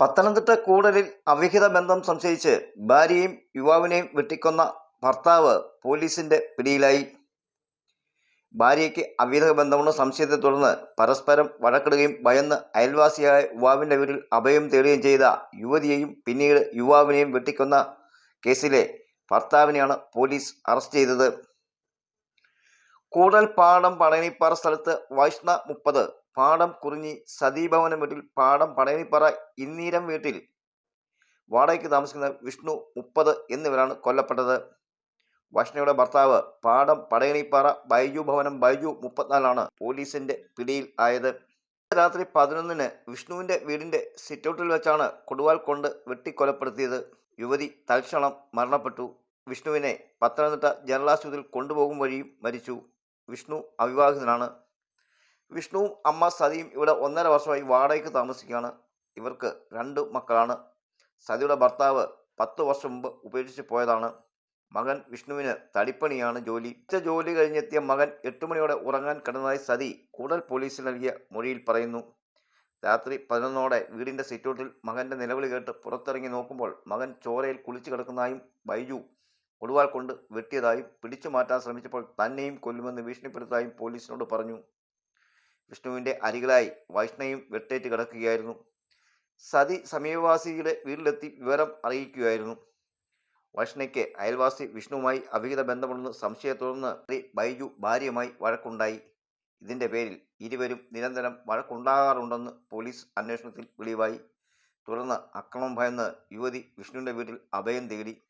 പത്തനംതിട്ട കൂടലിൽ അവിഹിത ബന്ധം സംശയിച്ച് ഭാര്യയും യുവാവിനെയും വെട്ടിക്കൊന്ന ഭർത്താവ് പോലീസിന്റെ പിടിയിലായി. ഭാര്യയ്ക്ക് അവിഹിത ബന്ധമെന്ന സംശയത്തെ തുടർന്ന് പരസ്പരം വഴക്കിടുകയും ഭയന്ന് അയൽവാസിയായ യുവാവിന്റെ വീട്ടിൽ അഭയം തേടുകയും ചെയ്ത യുവതിയെയും പിന്നീട് യുവാവിനെയും വെട്ടിക്കൊന്ന കേസിലെ ഭർത്താവിനെയാണ് പോലീസ് അറസ്റ്റ് ചെയ്തത്. കൂടൽ പാടം പടയണിപ്പാറ സ്ഥലത്ത് വൈഷ്ണ മുപ്പത് പാടം കുറിഞ്ഞി സതീഭവനം വീട്ടിൽ പാടം പടയണിപ്പാറ ഇന്നീരം വീട്ടിൽ വാടകയ്ക്ക് താമസിക്കുന്ന വിഷ്ണു മുപ്പത് എന്നിവരാണ് കൊല്ലപ്പെട്ടത്. വഷ്ണയുടെ ഭർത്താവ് പാടം പടയണിപ്പാറ ബൈജു ഭവനം ബൈജു മുപ്പത്തിനാലാണ് പോലീസിന്റെ പിടിയിൽ ആയത്. രാത്രി പതിനൊന്നിന് വിഷ്ണുവിന്റെ വീടിന്റെ സിറ്റൗട്ടിൽ വെച്ചാണ് കൊടുവാൽ കൊണ്ട് വെട്ടിക്കൊലപ്പെടുത്തിയത്. യുവതി തൽക്ഷണം മരണപ്പെട്ടു. വിഷ്ണുവിനെ പത്തനംതിട്ട ജനറൽ ആശുപത്രിയിൽ കൊണ്ടുപോകും വഴിയും മരിച്ചു. വിഷ്ണു അവിവാഹിതനാണ്. വിഷ്ണുവും അമ്മ സതിയും ഇവിടെ ഒന്നര വർഷമായി വാടകയ്ക്ക് താമസിക്കുകയാണ്. ഇവർക്ക് രണ്ട് മക്കളാണ്. സതിയുടെ ഭർത്താവ് പത്ത് വർഷം മുമ്പ് ഉപേക്ഷിച്ച് പോയതാണ്. മകൻ വിഷ്ണുവിന് തടിപ്പണിയാണ് ജോലി. ഉച്ച ജോലി കഴിഞ്ഞെത്തിയ മകൻ എട്ട് മണിയോടെ ഉറങ്ങാൻ കിടന്നതായി സതി കൂടൽ പോലീസിൽ നൽകിയ മൊഴിയിൽ പറയുന്നു. രാത്രി പതിനൊന്നോടെ വീടിന്റെ സിറ്റൗട്ടിൽ മകന്റെ നിലവിളി കേട്ട് പുറത്തിറങ്ങി നോക്കുമ്പോൾ മകൻ ചോരയിൽ കുളിച്ചു കിടക്കുന്നതായും ബൈജു കൊടുവാൾ കൊണ്ട് വെട്ടിയതായും പിടിച്ചു മാറ്റാൻ ശ്രമിച്ചപ്പോൾ തന്നെയും കൊല്ലുമെന്ന് ഭീഷണിപ്പെടുത്തതായും പോലീസിനോട് പറഞ്ഞു. വിഷ്ണുവിന്റെ അരികളായി വൈഷ്ണയും വെട്ടേറ്റ് കിടക്കുകയായിരുന്നു. സതി സമീപവാസിയുടെ വീട്ടിലെത്തി വിവരം അറിയിക്കുകയായിരുന്നു. വൈഷ്ണയ്ക്ക് അയൽവാസി വിഷ്ണുവുമായി അവിഹിത ബന്ധമുണ്ടെന്ന് സംശയത്തെ തുടർന്ന് സ്ത്രീ ബൈജു ഭാര്യയുമായി വഴക്കുണ്ടായി. ഇതിന്റെ പേരിൽ ഇരുവരും നിരന്തരം വഴക്കുണ്ടാകാറുണ്ടെന്ന് പോലീസ് അന്വേഷണത്തിൽ വെളിവായി. തുടർന്ന് അക്രമം ഭയന്ന് യുവതി വിഷ്ണുവിന്റെ വീട്ടിൽ അഭയം തേടി.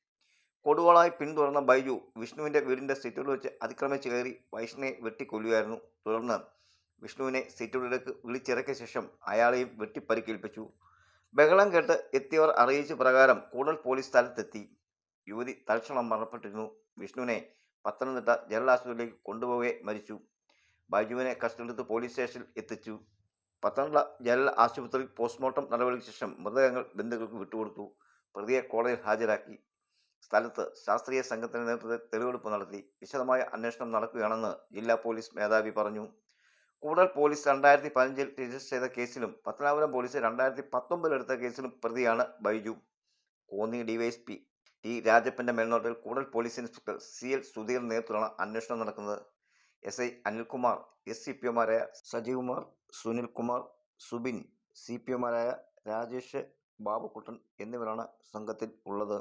കൊടുവളായി പിന്തുടർന്ന ബൈജു വിഷ്ണുവിന്റെ വീടിന്റെ സിറ്റൗട്ടിൽ വെച്ച് അതിക്രമിച്ച് കയറി വൈഷ്ണയെ വെട്ടിക്കൊല്ലുകയായിരുന്നു. തുടർന്ന് വിഷ്ണുവിനെ സീറ്റുകളിലേക്ക് വിളിച്ചിറക്കിയ ശേഷം അയാളെയും വെട്ടിപ്പരിക്കേൽപ്പിച്ചു. ബഹളം കേട്ട് എത്തിയവർ അറിയിച്ച പ്രകാരം കൂടുതൽ പോലീസ് സ്ഥലത്തെത്തി. യുവതി തൽക്ഷണം മരണപ്പെട്ടിരുന്നു. വിഷ്ണുവിനെ പത്തനംതിട്ട ജനറൽ ആശുപത്രിയിലേക്ക് കൊണ്ടുപോകെ മരിച്ചു. ബൈജുവിനെ കസ്റ്റഡിയെടുത്ത് പോലീസ് സ്റ്റേഷനിൽ എത്തിച്ചു. പത്തനംതിട്ട ജനറൽ ആശുപത്രിയിൽ പോസ്റ്റ്മോർട്ടം നടപടിക്ക് ശേഷം മൃതദേഹങ്ങൾ ബന്ധുക്കൾക്ക് വിട്ടുകൊടുത്തു. പ്രതിയെ കോടതിയിൽ ഹാജരാക്കി. സ്ഥലത്ത് ശാസ്ത്രീയ സംഘത്തിന്റെ നേതൃത്വത്തിൽ തെളിവെടുപ്പ് നടത്തി. വിശദമായ അന്വേഷണം നടക്കുകയാണെന്ന് ജില്ലാ പോലീസ് മേധാവി പറഞ്ഞു. കൂടുതൽ പോലീസ് രണ്ടായിരത്തി പതിനഞ്ചിൽ രജിസ്റ്റർ ചെയ്ത കേസിലും പത്തനാപുരം പോലീസ് രണ്ടായിരത്തി പത്തൊമ്പതിൽ എടുത്ത കേസിലും പ്രതിയാണ് ബൈജു. കോന്നി ഡിവൈഎസ്പി ടി രാജപ്പന്റെ മേൽനോട്ടത്തിൽ Koodal police inspector C L Sudheer നേതൃത്വത്തിലാണ് അന്വേഷണം നടക്കുന്നത്. S I Anilkumar S C P ഒമാരായ Sajeevkumar Sunilkumar Subin C P ഒമാരായ രാജേഷ് ബാബുക്കുട്ടൻ എന്നിവരാണ് സംഘത്തിൽ ഉള്ളത്.